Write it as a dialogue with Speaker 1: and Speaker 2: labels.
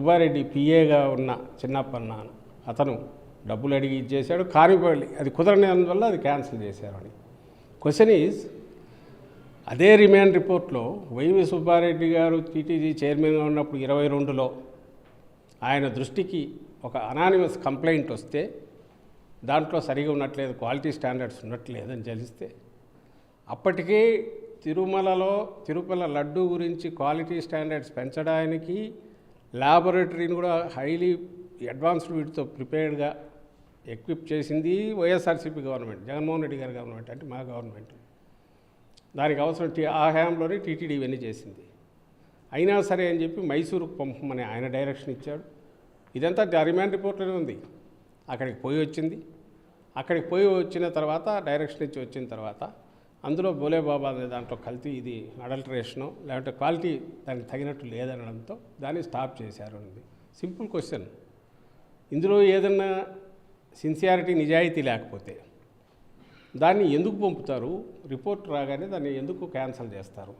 Speaker 1: సుబ్బారెడ్డి పిఏగా ఉన్న చిన్నప్పన్న అతను డబ్బులు అడిగి ఇచ్చేశాడు. కానిపోయి అది కుదరనందువల్ల అది క్యాన్సిల్ చేశారు అని. క్వశ్చన్ ఈజ్ అదే రిమాండ్ రిపోర్ట్లో వైవి సుబ్బారెడ్డి గారు టీటీజీ చైర్మన్గా ఉన్నప్పుడు ఇరవై రెండులో ఆయన దృష్టికి ఒక అనానిమస్ కంప్లైంట్ వస్తే దాంట్లో సరిగా ఉన్నట్లేదు క్వాలిటీ స్టాండర్డ్స్ ఉన్నట్లేదు అని తెలిస్తే అప్పటికే తిరుమలలో తిరుపల లడ్డు గురించి క్వాలిటీ స్టాండర్డ్స్ పెంచడానికి ల్యాబొరేటరీని కూడా హైలీ అడ్వాన్స్డ్ వీటితో ప్రిపేర్డ్గా ఎక్విప్ చేసింది వైఎస్ఆర్సీపీ గవర్నమెంట్ జగన్మోహన్ రెడ్డి గారి గవర్నమెంట్ అంటే మా గవర్నమెంట్ దానికి అవసరం టీ ఆ హయాంలోనే టీటీడీ ఇవన్నీ చేసింది. అయినా సరే అని చెప్పి మైసూరుకు పంపమని ఆయన డైరెక్షన్ ఇచ్చాడు. ఇదంతా డిమాండ్ రిమాండ్ రిపోర్ట్లోనే ఉంది. అక్కడికి పోయి వచ్చింది. అక్కడికి పోయి వచ్చిన తర్వాత డైరెక్షన్ ఇచ్చి వచ్చిన తర్వాత అందులో బోలే బాబా అనే దాంట్లో కల్తీ ఇది అడల్టరేషను లేదంటే క్వాలిటీ దానికి తగినట్టు లేదనడంతో దాన్ని స్టాప్ చేశారు అనేది సింపుల్ క్వశ్చన్. ఇందులో ఏదన్నా సిన్సియారిటీ నిజాయితీ లేకపోతే దాన్ని ఎందుకు పంపుతారు? రిపోర్ట్ రాగానే దాన్ని ఎందుకు క్యాన్సిల్ చేస్తారు?